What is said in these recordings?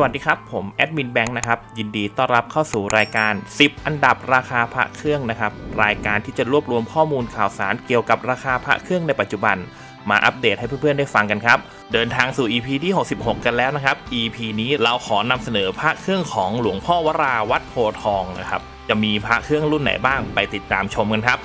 สวัสดีครับ ผมแอดมินแบงค์นะครับ ยินดีต้อนรับเข้าสู่รายการ 10 อันดับราคาพระเครื่องนะครับ รายการที่จะรวบรวมข้อมูลข่าวสารเกี่ยวกับราคาพระเครื่องในปัจจุบัน มาอัปเดตให้เพื่อนๆได้ฟังกันครับ เดินทางสู่ EP ที่ 66 กันแล้วนะครับ EP นี้เราขอนำเสนอพระเครื่องของหลวงพ่อวราวัดโพทองนะครับ จะมีพระเครื่องรุ่นไหนบ้างไปติดตามชมกันครับ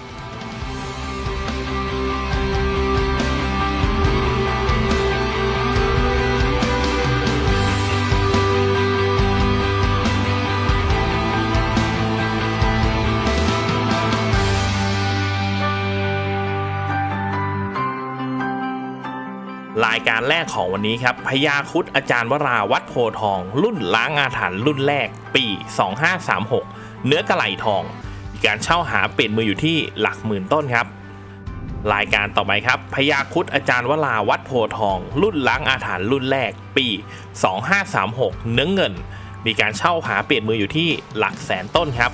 รายการแรกของวันนี้ครับพญาคุดอาจารย์วราวัดโพทอง รุ่นล้างอาถรรพ์รุ่นแรก ปี 2536 เนื้อกระไหลทอง มีการเช่าหาเปลี่ยนมืออยู่ที่หลักหมื่นต้นครับ รายการต่อไปครับพญาคุดอาจารย์วราวัดโพทอง รุ่นล้างอาถรรพ์รุ่นแรก ปี 2536 เนื้อเงิน มีการเช่าหาเปลี่ยนมืออยู่ที่หลักแสนต้นครับ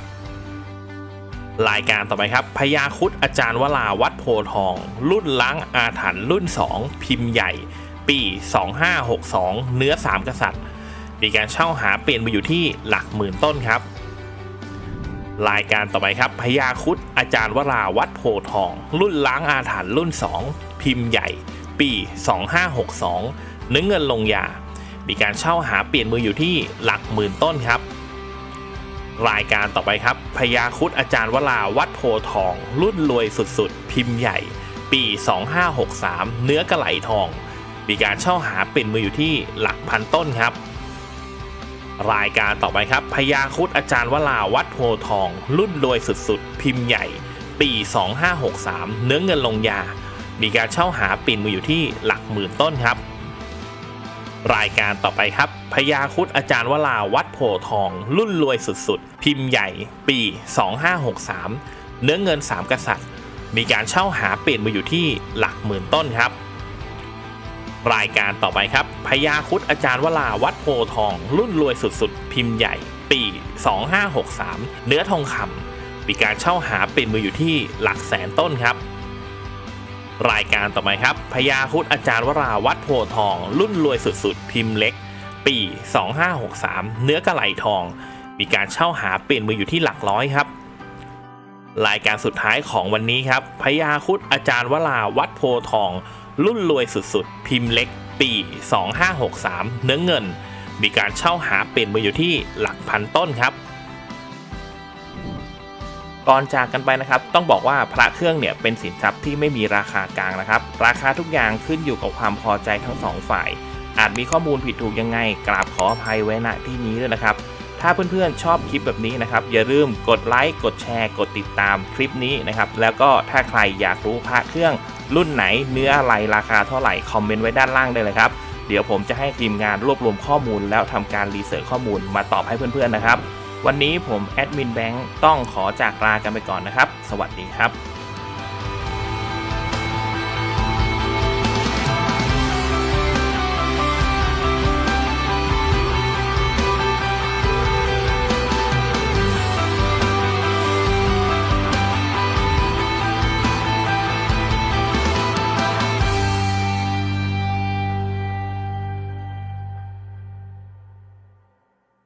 รายการต่อไปครับพญาคุดอาจารย์วราวัดโพทอง รุ่นล้างอาถรรพ์รุ่น 2 พิมพ์ใหญ่ ปี 2562 เนื้อ 3 กษัตริย์ มีการเช่าหาเปลี่ยนมาอยู่ที่หลักหมื่นต้นครับ รายการต่อไปครับพญาคุดอาจารย์วราวัดโพทอง รุ่นล้างอาถรรพ์รุ่น 2 พิมพ์ใหญ่ ปี 2562 เนื้อเงินลงยา มีการเช่าหาเปลี่ยนมืออยู่ที่หลักหมื่นต้นครับ รายการต่อไปครับพญาคุดอาจารย์วราวัดโพทอง รุ่นรวยสุดๆ พิมพ์ใหญ่ ปี 2563 เนื้อกระไหลทอง มีการเช่าหาเป็นมืออยู่ที่หลักพันต้นครับ รายการต่อไปครับพญาคุดอาจารย์วราวัดโพทอง รุ่นรวยสุดๆ พิมพ์ใหญ่ ปี 2563 เนื้อเงินลงยา มีการเช่าหาปิ่นมืออยู่ที่หลักหมื่นต้นครับ รายการต่อไปครับพญาคุดอาจารย์วราวัดโพทอง รุ่นรวยสุดๆ พิมพ์ใหญ่ ปี 2563 เนื้อเงิน 3 กษัตริย์ มีการเช่าหาเปลี่ยนมาอยู่ที่หลักหมื่นต้นครับ รายการต่อไปครับพญาคุดอาจารย์วราวัดโพทอง รุ่นรวยสุดๆ พิมพ์ใหญ่ ปี 2563 เนื้อทองคำมีการเช่าหาเปลี่ยนมืออยู่ที่หลักแสนต้นครับ รายการต่อไปครับพญาคุดอาจารย์วราวัดโพทอง รุ่นรวยสุดๆ พิมพ์เล็ก ปี 2563 เนื้อกระไหลทอง มีการเช่าหาเปลี่ยนมืออยู่ที่หลักร้อยครับ รายการสุดท้ายของวันนี้ครับพญาคุดอาจารย์วราวัดโพทอง รุ่นรวยสุดๆ พิมพ์เล็ก ปี 2563 เนื้อเงิน มีการเช่าหาเปลี่ยนมืออยู่ที่หลักพันต้นครับ ก่อนจากกันไปนะครับต้องบอกว่าพระเครื่องเนี่ยเป็นสินทรัพย์ที่ไม่มีราคากลางนะครับ ราคาทุกอย่างขึ้นอยู่กับความพอใจทั้งสองฝ่าย อาจมีข้อมูลผิดถูกยังไง กราบขออภัยไว้ณที่นี้ด้วยนะครับ ถ้าเพื่อนๆชอบคลิปแบบนี้นะครับ อย่าลืมกดไลค์กดแชร์ กดติดตามคลิปนี้นะครับ แล้วก็ถ้าใครอยากรู้พระเครื่อง รุ่นไหนเนื้ออะไรราคาเท่าไหร่คอมเมนต์ไว้ด้านล่างได้เลยครับเดี๋ยวผมจะให้ทีมงานรวบรวมข้อมูลแล้วทำการรีเสิร์ชข้อมูลมาตอบให้เพื่อนๆนะครับ วันนี้ผมแอดมินแบงค์ต้องขอจากลากันไปก่อนนะครับ สวัสดีครับ